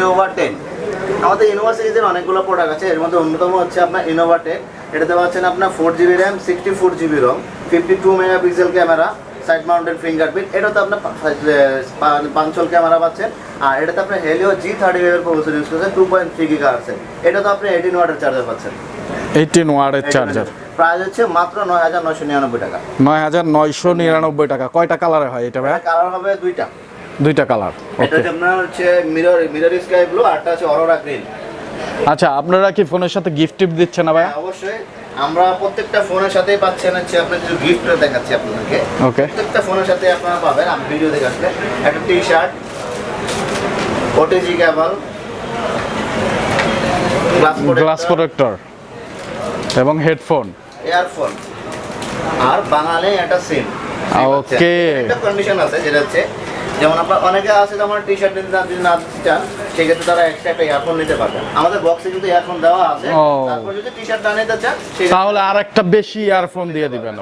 Innova ten আমাদের Innova সিরিজের অনেকগুলো প্রোডাক্ট আছে এর মধ্যে অন্যতম হচ্ছে আপনার ইনোভা টেন এটাতে পাচ্ছেন আপনার four GB RAM sixty four GB ROM fifty two megapixel camera side mounted fingerprint এটাতে আপনার পাঞ্চল ক্যামেরা পাচ্ছেন। আর এটাতে আপনার হেলিও জি থার্টি ফাইভের প্রসেসর ইউজ করছেন টু পয়েন্ট থ্রি গিগা আছে এটাতে আপনি এইটিন ওয়াটের চার্জার পাচ্ছেন। এইটিন ওয়ার্ডের চার্জার প্রাইস হচ্ছে মাত্র নয় হাজার নয়শো নিরানব্বই টাকা। নয় হাজার নয়শো নিরানব্বই টাকা। কয়টা কালারে হয় এটা কালার হবে দুইটা। দুইটা কালার এটা আপনার হচ্ছে মিরর মিরর স্কাই ব্লু আরটা হচ্ছে অরোরা গ্রিন আচ্ছা আপনারা কি ফোনের সাথে গিফট টিপ দিচ্ছেন না ভাই হ্যাঁ, অবশ্যই। আমরা প্রত্যেকটা ফোনের সাথেই পাচ্ছেন হচ্ছে আপনার কিছু গিফট দেখাচ্ছি আপনাদেরকে। ওকে প্রত্যেকটা ফোনের সাথে আপনারা পাবেন আমি ভিডিও দেখে আসলে। একটা T shirt OTG cable glass glass protector এবং হেডফোন ইয়ারফোন আর বাঙালি একটা সিম ওকে একটা কন্ডিশন আছে যেটা হচ্ছে যেমন আপনার অনেকে আছে যেমন টি শার্ট যদি না- যদি না চান সেক্ষেত্রে তারা একটা একটা ইয়ারফোন নিতে পারবে আমাদের বক্সে কিন্তু ইয়ারফোন দেওয়া আছে। তারপর যদি টি শার্ট না নিতে চান তাহলে আর একটা বেশি ইয়ারফোন দিয়ে দিবেন।